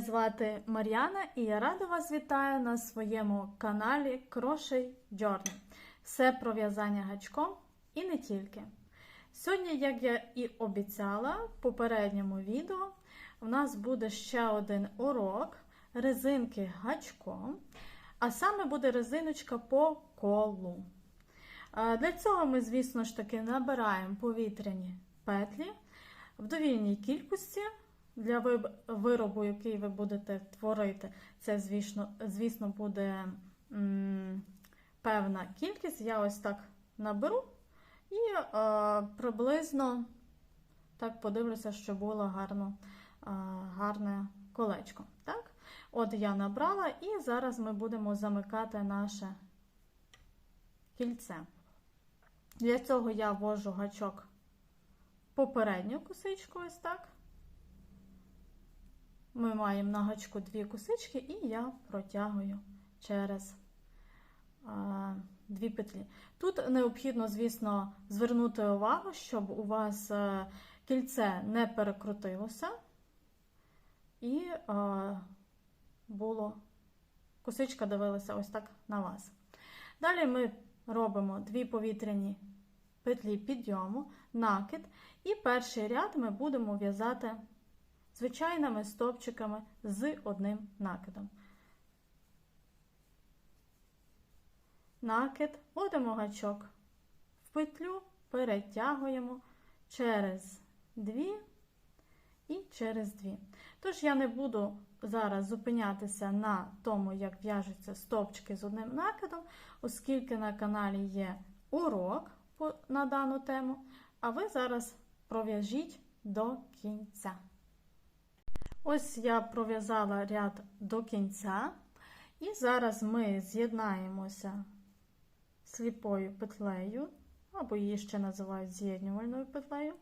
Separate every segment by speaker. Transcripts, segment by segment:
Speaker 1: Мене звати Мар'яна і я рада вас вітаю на своєму каналі Crochet Journey. Все про в'язання гачком і не тільки. Сьогодні, як я і обіцяла в попередньому відео, у нас буде ще один урок резинки гачком, а саме буде резиночка по колу. Для цього ми, звісно ж таки, набираємо повітряні петлі в довільній кількості. Для виробу, який ви будете творити, це, звісно, звісно буде м, певна кількість. Я ось так наберу і е, приблизно так подивлюся, щоб було гарно, е, гарне колечко. Так? От я набрала, і зараз ми будемо замикати наше кільце. Для цього я ввожу гачок попередню косичку, ось так. Ми маємо на гачку дві косички, і я протягую через а, дві петлі. Тут необхідно, звісно, звернути увагу, щоб у вас е, кільце не перекрутилося і а, було косичка дивилася ось так на вас. Далі ми робимо дві повітряні петлі підйому, накид, і перший ряд ми будемо в'язати звичайними стовпчиками з одним накидом. Накид, вводимо гачок в петлю, перетягуємо через дві і через дві. Тож я не буду зараз зупинятися на тому, як в'яжуться стовпчики з одним накидом, оскільки на каналі є урок на дану тему, а ви зараз пров'яжіть до кінця. Ось я пров'язала ряд до кінця, і зараз ми з'єднаємося сліпою петлею, або її ще називають з'єднювальною петлею.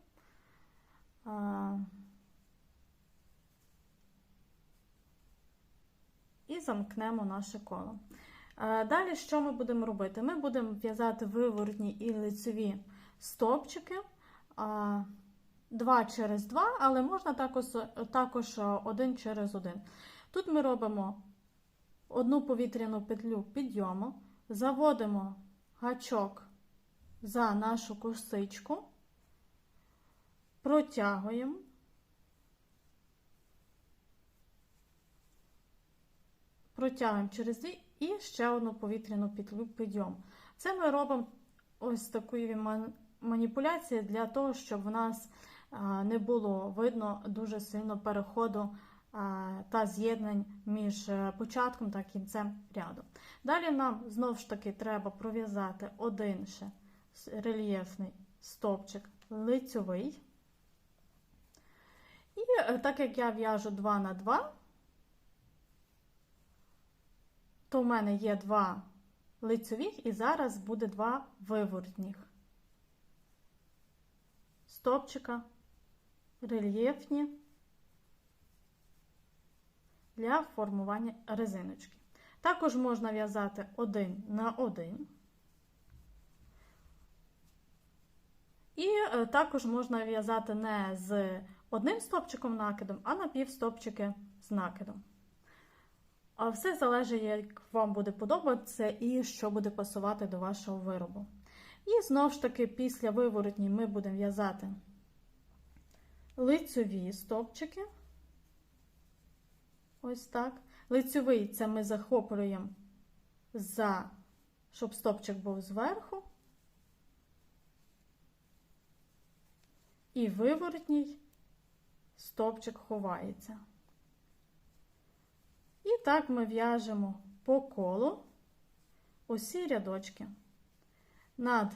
Speaker 1: І замкнемо наше коло. Далі що ми будемо робити? Ми будемо в'язати виворотні і лицеві стовпчики. Два через два, але можна також, також один через один. Тут ми робимо одну повітряну петлю підйому, заводимо гачок за нашу косичку, протягуємо, протягуємо через дві і ще одну повітряну петлю підйом. Це ми робимо ось такої ман- маніпуляції для того, щоб в нас не було видно дуже сильно переходу та з'єднань між е, початком та кінцем ряду. Далі нам знову ж таки треба пров'язати один ще рельєфний стовпчик лицьовий. І е, так як я в'яжу 2 на 2, то в мене є два лицьових і зараз буде два виворотніх стопчика рельєфні для формування резиночки. Також можна в'язати один на один. І е, також можна в'язати не з одним стопчиком накидом, а на півстопчики з накидом. А все залежить, як вам буде подобатися і що буде пасувати до вашого виробу. І знову ж таки, після виворотні ми будемо в'язати лицьові стовпчики. Ось так. Лицьовий це ми захоплюємо за, щоб стовпчик був зверху. І виворотній стовпчик ховається. І так ми в'яжемо по колу усі рядочки над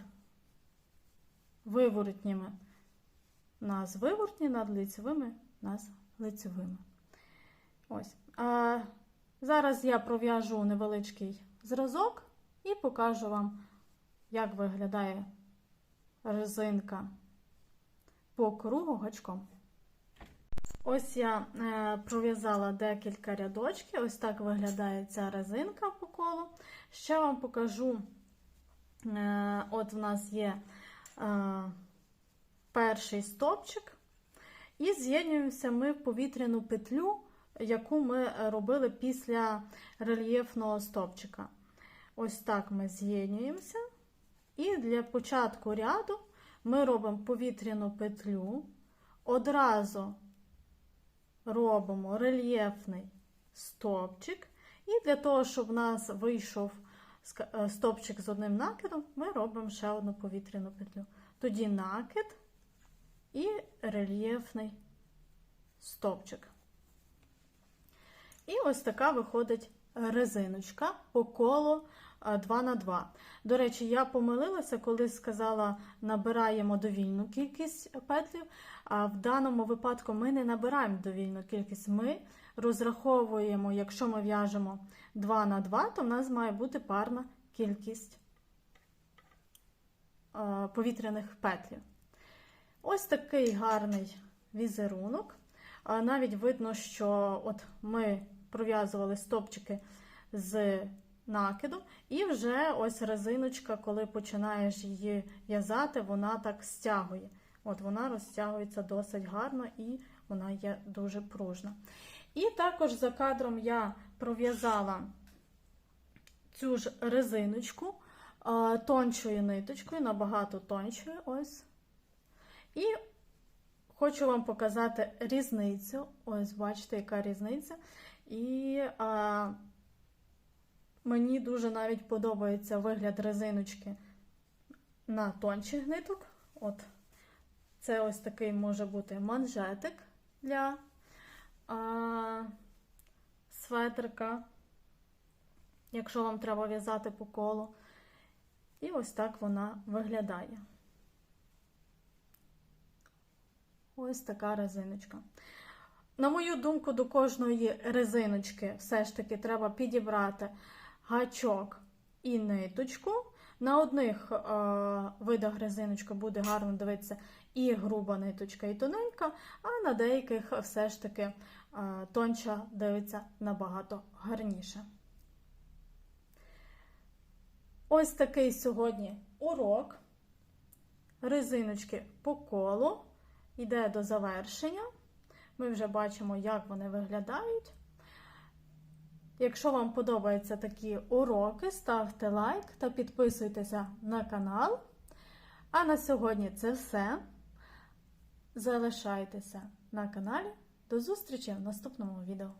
Speaker 1: виворотніми нас виворотні, над лицевими нас лицевими. Ось. А зараз я пров'яжу невеличкий зразок і покажу вам, як виглядає резинка по кругу гачком. Ось я е, пров'язала декілька рядочків. Ось так виглядає ця резинка по колу. Ще вам покажу, е, от в нас є е, перший стопчик, і з'єднуємося ми в повітряну петлю яку ми робили після рельєфного стовпчика. Ось так ми з'єднуємося. І для початку ряду ми робимо повітряну петлю, одразу робимо рельєфний стовпчик. І для того, щоб у нас вийшов е, стовпчик з одним накидом, ми робимо ще одну повітряну петлю. Тоді накид і рельєфний стовпчик. І ось така виходить резиночка по колу 2 на 2. До речі, я помилилася, коли сказала, набираємо довільну кількість петлів. А в даному випадку ми не набираємо довільну кількість. Ми розраховуємо, якщо ми в'яжемо 2 на 2, то в нас має бути парна кількість повітряних петлів. Ось такий гарний візерунок. Навіть видно, що от ми пров'язували стопчики з накидом, і вже ось резиночка, коли починаєш її в'язати, вона так стягує. От вона розтягується досить гарно і вона є дуже пружна. І також за кадром я пров'язала цю ж резиночку тончою ниточкою, набагато тончою. ось. І хочу вам показати різницю. Ось, бачите, яка різниця. І а, мені дуже навіть подобається вигляд резиночки на тончих ниток. От. Це ось такий може бути манжетик для а, светрика, якщо вам треба в'язати по колу. І ось так вона виглядає. Ось така резиночка. На мою думку, до кожної резиночки все ж таки треба підібрати гачок і ниточку. На одних е, видах резиночка буде гарно дивитися і груба ниточка, і тоненька, а на деяких все ж таки е, тонча дивиться набагато гарніше. Ось такий сьогодні урок. Резиночки по колу йде до завершення. Ми вже бачимо, як вони виглядають. Якщо вам подобаються такі уроки, ставте лайк та підписуйтеся на канал. А на сьогодні це все. Залишайтеся на каналі. До зустрічі в наступному відео.